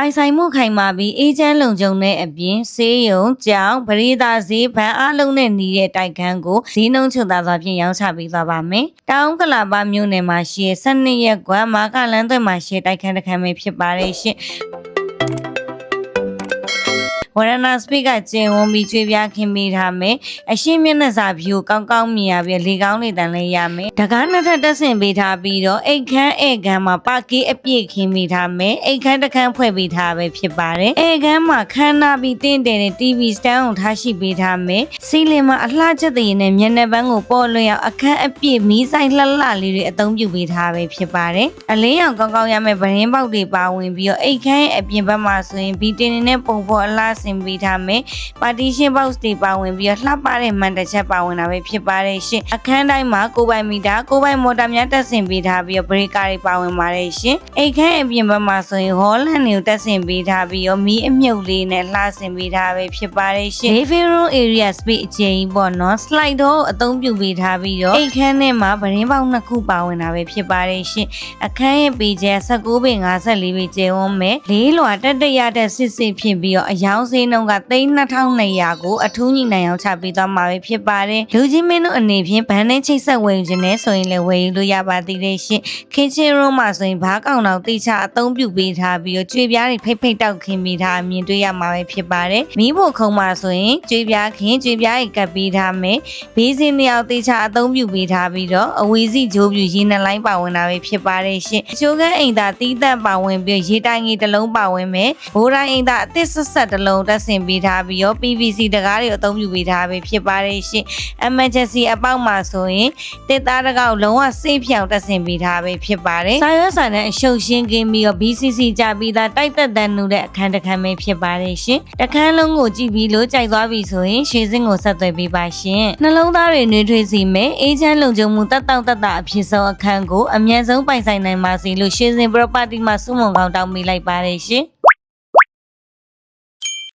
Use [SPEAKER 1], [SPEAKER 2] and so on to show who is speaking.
[SPEAKER 1] ပိုင်ဆိုင်မှုခိုင်မာပြီးအေးချမ်းလုံခြုံတဲ့အပြင်ဆေးရုံကြောင်ပရိသာဈေးဘဏ်အားလုံးနဲ့ညီတဲ့တိုက်ခန်းကိုဈေးနှုန်းချွတ်သားစွာဖြင့်ရောင်းချပေးသွားပါမယ်။တောင်ကလာပါမြို့နယ်မှာရှိတဲ့12ရက်ကွာမာကလန်သွဲမှာရှိတဲ့တိုက်ခန်းတစ်ခန်းပဲဖြစ်ပါတယ်ရှင်။ ဝရဏစပိကကျင်းဝန်းပြီးကျွေးပြားခင်ပေးထားမယ်အရှိမျက်နှာစာဖြူကောင်းကောင်းမြင်ရပြီးလေကောင်းလေတန်လေးရမယ်တကားနှစ်ထပ်တက်ဆင်ပေးထားပြီးတော့အိတ်ခမ်းဧကန်မှာပါကီအပြည့်ခင်ပေးထားမယ်အိတ်ခမ်းတစ်ခမ်းဖွဲ့ပေးထားပဲဖြစ်ပါတယ်ဧကန်မှာခမ်းနားပြီးတင့်တယ်တဲ့ TV stand ကိုထားရှိပေးထားမယ်စီလင်မှာအလှချက်တည်နဲ့မျက်နှာပန်းကိုပေါ်လွင်အောင်အခန်းအပြည့်မီးဆိုင်လှလှလေးတွေအသုံးပြုပေးထားပဲဖြစ်ပါတယ်အလင်းရောင်ကောင်းကောင်းရမယ့်ဗရင်ပေါက်တွေပါဝင်ပြီးတော့အိတ်ခမ်းရဲ့အပြင်ဘက်မှာဆိုရင်ဘီတင်နဲ့ပုံဖော်အလားဆင်ပေးထားမယ် partition box တွေပါဝင်ပြီးတော့လှပတဲ့မန်တစ်ချက်ပါဝင်တာပဲဖြစ်ပါတယ်ရှင်အခန်းတိုင်းမှာကိုပိုင်မီတာကိုပိုင်မော်တာများတက်ဆင်ပေးထားပြီးတော့ breaker တွေပါဝင်ပါတယ်ရှင်အိတ်ခမ်းအပြင်ဘက်မှာဆိုရင် Holland တွေကိုတက်ဆင်ပေးထားပြီးတော့မီးအမြုပ်လေးနဲ့လှဆင်ပေးထားပဲဖြစ်ပါတယ်ရှင် living room area space အကျယ်ကြီးပေါ့နော် slide door ကိုအသုံးပြုပေးထားပြီးတော့အိတ်ခမ်းထဲမှာဗရင်ပေါက်နှစ်ခုပါဝင်တာပဲဖြစ်ပါတယ်ရှင်အခန်းရဲ့ပေကျ19ပေ54ပေကျယ်ဝန်းမဲ့လေးလွာတက်တက်ရတဲ့စစ်စစ်ဖြစ်ပြီးတော့အယောင်စင်းနှုန်းက3200ကိုအထူးညီနိုင်အောင်ချပေးသွားမှာပဲဖြစ်ပါတယ်လူကြီးမင်းတို့အနေဖြင့်ဗန်းနဲ့ချိတ်ဆက်ဝယ်ယူခြင်းနဲ့ဆိုရင်လည်းဝယ်ယူလို့ရပါသေးတယ်ရှင် kitchen room မှာဆိုရင်ဘားကောင်တော့တိချအသုံးပြုပေးထားပြီးတော့ကျွေးပြားတွေဖိတ်ဖိတ်တောက်ခင်းပေးထားအမြင်တွေ့ရမှာပဲဖြစ်ပါတယ်မီးဖို့ခုံမှာဆိုရင်ကျွေးပြားခင်းကျွေးပြားကြီးကပ်ပေးထားမယ်ဘေးစင်းနှစ်ယောက်တိချအသုံးပြုပေးထားပြီးတော့အဝေးစီဂျိုးပြူရင်းနှလိုင်းပါဝင်တာပဲဖြစ်ပါတယ်ရှင်အချိုးကန်းအိမ်သာတီးသက်ပါဝင်ပြီးရေတိုင်ကြီးတစ်လုံးပါဝင်မယ်ဘိုးတိုင်းအိမ်သာအသစ်ဆက်ဆက်တစ်လုံးတက်ဆင်ပေးထားပြီးတော့ PVC တကားတွေအသုံးပြုပေးထားပဲဖြစ်ပါတယ်ရှင် emergency အပေါက်မှာဆိုရင်တစ်သားတကောက်လုံးဝစိတ်ဖြောင်တက်ဆင်ပေးထားပဲဖြစ်ပါတယ်စာရွက်စာတမ်းအရှုပ်ရှင်းကင်းပြီးတော့ BCC ကြပြီးသားတိုက်သက်တန်နူတဲ့အခန်းတစ်ခန်းပဲဖြစ်ပါတယ်ရှင်တခန်းလုံးကိုကြည့်ပြီးလို့ကြိုက်သွားပြီဆိုရင်ရွှေစင်းကိုဆက်သွယ်ပေးပါရှင်နှလုံးသားတွေနှွေးထွေးစီမယ်အေးချမ်းလုံခြုံမှုတက်တောင့်တက်တာအဖြစ်ဆုံးအခန်းကိုအမြန်ဆုံးပိုင်ဆိုင်နိုင်ပါစေလို့ရွှေစင် property မှာစုမုံကောင်းတောင်းပေးလိုက်ပါတယ်ရှင်